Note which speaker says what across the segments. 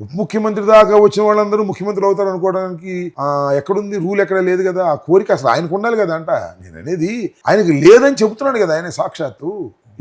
Speaker 1: ఉప ముఖ్యమంత్రి దాకా వచ్చిన వాళ్ళందరూ ముఖ్యమంత్రులు అవుతారు అనుకోవడానికి ఎక్కడుంది రూల్ ఎక్కడ లేదు కదా ఆ కోరిక అసలు ఆయనకు ఉండాలి కదా అంట. నేను అనేది ఆయనకి లేదని చెబుతున్నాడు కదా ఆయన సాక్షాత్తు.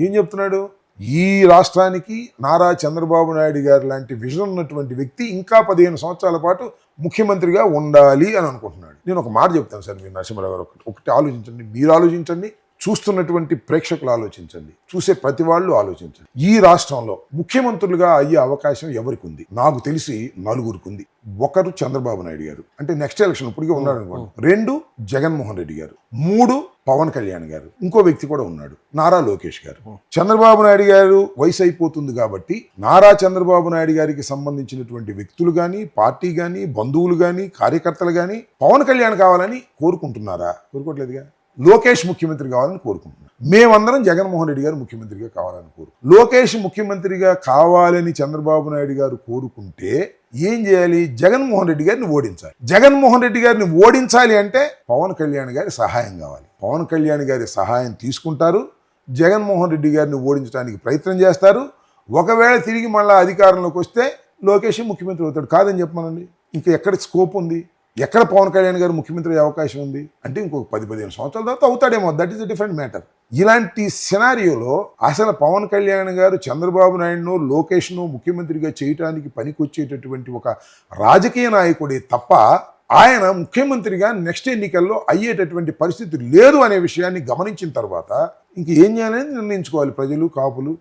Speaker 1: ఏం చెప్తున్నాడు ఈ రాష్ట్రానికి నారా చంద్రబాబు నాయుడు గారు లాంటి విజన్ ఉన్నటువంటి వ్యక్తి ఇంకా పదిహేను సంవత్సరాల పాటు ముఖ్యమంత్రిగా ఉండాలి అని అనుకుంటున్నాడు. నేను ఒక మాట చెప్తాను సార్ మీరు నరసింహరావు గారు ఒకటి ఒకటి ఆలోచించండి మీరు ఆలోచించండి. చూస్తున్నటువంటి ప్రేక్షకులు ఆలోచించండి. చూసే ప్రతి వాళ్ళు ఆలోచించండి. ఈ రాష్ట్రంలో ముఖ్యమంత్రులుగా అయ్యే అవకాశం ఎవరికి ఉంది నాకు తెలిసి నలుగురికి ఉంది ఒకరు చంద్రబాబు నాయుడు గారు. అంటే నెక్స్ట్ ఎలక్షన్ ఇప్పటికే ఉన్నాడు అనుకోండి. రెండు జగన్మోహన్ రెడ్డి గారు. మూడు పవన్ కళ్యాణ్ గారు. ఇంకో వ్యక్తి కూడా ఉన్నాడు. నారా లోకేష్ గారు. చంద్రబాబు నాయుడు గారు వయసు అయిపోతుంది కాబట్టి నారా చంద్రబాబు నాయుడు గారికి సంబంధించినటువంటి వ్యక్తులు కానీ పార్టీ కానీ బంధువులు కానీ కార్యకర్తలు కానీ పవన్ కళ్యాణ్ కావాలని కోరుకుంటున్నారా? కోరుకోవట్లేదుగా? లోకేష్ ముఖ్యమంత్రి కావాలని కోరుకుంటున్నాం. మేమందరం జగన్మోహన్ రెడ్డి గారు ముఖ్యమంత్రిగా కావాలని కోరు లోకేష్ ముఖ్యమంత్రిగా కావాలని చంద్రబాబు నాయుడు గారు కోరుకుంటే ఏం చేయాలి? జగన్మోహన్ రెడ్డి గారిని ఓడించాలి. జగన్మోహన్ రెడ్డి గారిని ఓడించాలి అంటే పవన్ కళ్యాణ్ గారి సహాయం కావాలి. పవన్ కళ్యాణ్ గారి సహాయం తీసుకుంటారు. జగన్మోహన్ రెడ్డి గారిని ఓడించడానికి ప్రయత్నం చేస్తారు. ఒకవేళ తిరిగి మళ్ళీ అధికారంలోకి వస్తే లోకేష్ ముఖ్యమంత్రి అవుతాడు. కాదని చెప్పమనండి. ఇంకా ఎక్కడ స్కోప్ ఉంది? ఎక్కడ పవన్ కళ్యాణ్ గారు ముఖ్యమంత్రి అయ్యే అవకాశం ఉంది? అంటే ఇంకొక పది పదిహేను సంవత్సరాల తర్వాత అవుతాడేమో. That is a different matter ఇలాంటి సినారియోలో అసలు పవన్ కళ్యాణ్ గారు చంద్రబాబు నాయుడును లోకేష్ను ముఖ్యమంత్రిగా చేయటానికి పనికొచ్చేటటువంటి ఒక రాజకీయ నాయకుడే తప్ప ఆయన ముఖ్యమంత్రిగా నెక్స్ట్ ఎన్నికల్లో అయ్యేటటువంటి పరిస్థితి లేదు అనే విషయాన్ని గమనించిన తర్వాత ఇంక ఏం చేయాలని నిర్ణయించుకోవాలి ప్రజలు కాపులు?